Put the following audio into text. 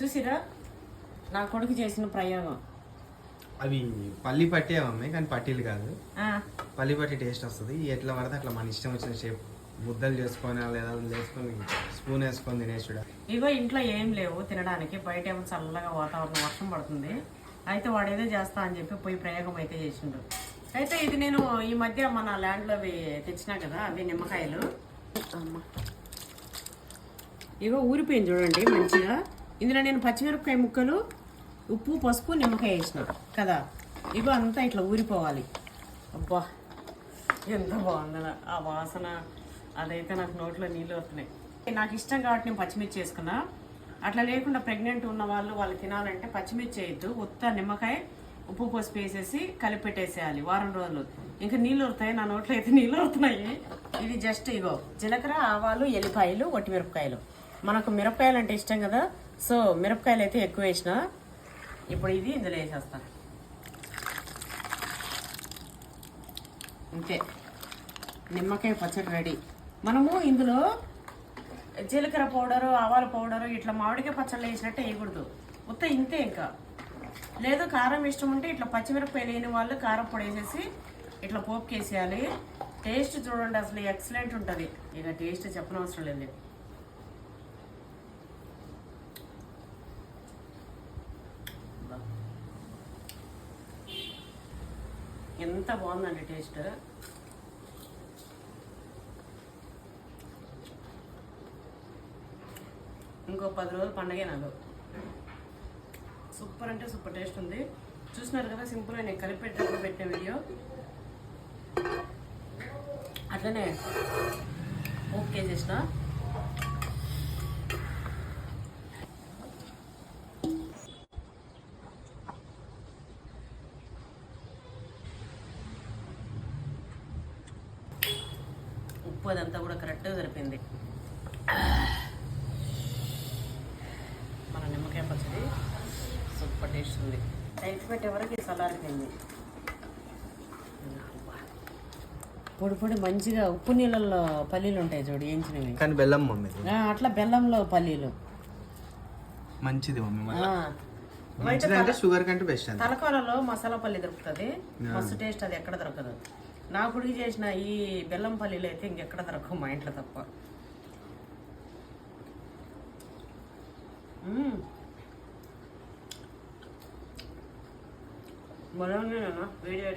చూసిరా నా కొడుకు చేసిన ప్రయోగం. అవి పల్లి పట్టే మమ్మీ కానీ పట్టీలు కాదు. ఆ, పల్లి పట్టి టేస్ట్ వస్తుంది. ఎట్లా పడితే అట్లా మన ఇష్టం వచ్చిన షేప్ ముద్దలు చేసుకొని లేదా వేసుకొని స్పూన్ వేసుకొని తినేసుడా ఇగో ఇంట్లో ఏం లేవు తినడానికి. బయట ఏమో చల్లగా వాతావరణం వర్షం పడుతుంది. అయితే వాడు ఏదో చేస్తా అని చెప్పి పోయి ప్రయోగం అయితే చేసిండు. అయితే ఇది నేను ఈ మధ్య మన ల్యాండ్లో అవి తెచ్చినా కదా అవి నిమ్మకాయలు. అమ్మ. ఇగో ఊరిపోయింది చూడండి మంచిగా. ఇందులో నేను పచ్చిమిరపకాయ ముక్కలు ఉప్పు పసుపు నిమ్మకాయ వేసిన. కదా? ఇగో అంతా ఇట్లా ఊరిపోవాలి. అబ్బా ఎంత బాగుందా ఆ వాసన. అదైతే నాకు నోట్లో నీళ్ళు వస్తున్నాయి. నాకు ఇష్టం కాబట్టి నేను పచ్చిమిర్చి చేసుకున్నా అట్లా లేకుండా ప్రెగ్నెంట్ ఉన్న వాళ్ళు వాళ్ళు తినాలంటే పచ్చిమిర్చి వేయద్దు. ఉత్త నిమ్మకాయ ఉప్పు పసుపు వేసేసి కలిపి పెట్టేసేయాలి. వారం రోజులు. ఇంకా నీళ్ళు వస్తాయి. నా నోట్లో అయితే నీళ్ళు వస్తున్నాయి. ఇది జస్ట్ ఇగో జీలకర్ర ఆవాలు ఎల్లిపాయలు ఒట్టి మిరపకాయలు మనకు మిరపకాయలు అంటే ఇష్టం కదా? సో మిరపకాయలు అయితే ఎక్కువ వేసిన. ఇప్పుడు ఇది ఇందులో వేసేస్తాను. అంతే నిమ్మకాయ పచ్చడి రెడీ. మనము ఇందులో జీలకర్ర పౌడరు ఆవాల పౌడరు ఇట్లా మామిడికాయ పచ్చళ్ళు వేసినట్టు వేయకూడదు. మొత్తం ఇంతే ఇంకా. లేదు కారం ఇష్టం ఉంటే ఇట్లా పచ్చిమిరపకాయ లేని వాళ్ళు కారం పొడి వేసేసి ఇట్లా పోపుకేసేయాలి. టేస్ట్ చూడండి అసలు ఎక్సలెంట్ ఉంటుంది. ఇక టేస్ట్ చెప్పనవసరం లేదు. ఎంత బాగుందండి టేస్ట్? ఇంకో పది రోజులు పండగే నాకు సూపర్ అంటే సూపర్ టేస్ట్ ఉంది. చూసినారు కదా సింపుల్గా నేను కలిపి పెట్టేటప్పుడు పెట్టిన వీడియో. అట్లనే ఓకే చేసిన ఉప్పు అదంతా కూడా కరెక్ట్గా సరిపోయింది మన నిమ్మకాయ పచ్చడి సూపర్ టేస్ట్ ఉంది. టైట్ పెట్టే వరకు చల్లారిపోయింది పొడి పొడి మంచిగా ఉప్పు నీళ్ళల్లో పల్లీలు ఉంటాయి చూడు ఏంచినవి. కానీ బెల్లం మమ్మీ అట్లా బెల్లంలో పల్లీలు. మంచిది మమ్మీ మంచిది అంటే షుగర్ కంటే బెస్ట్ అంత. తలకోరలో మసాలా పల్లి దొరుకుతుంది. మస్తు టేస్ట్ అది ఎక్కడ దొరకదు. నా కొడుకు చేసిన ఈ బెల్లం పల్లీలు అయితే ఇంకెక్కడ దొరకవు మా ఇంట్లో తప్ప. మ్మ్. భలే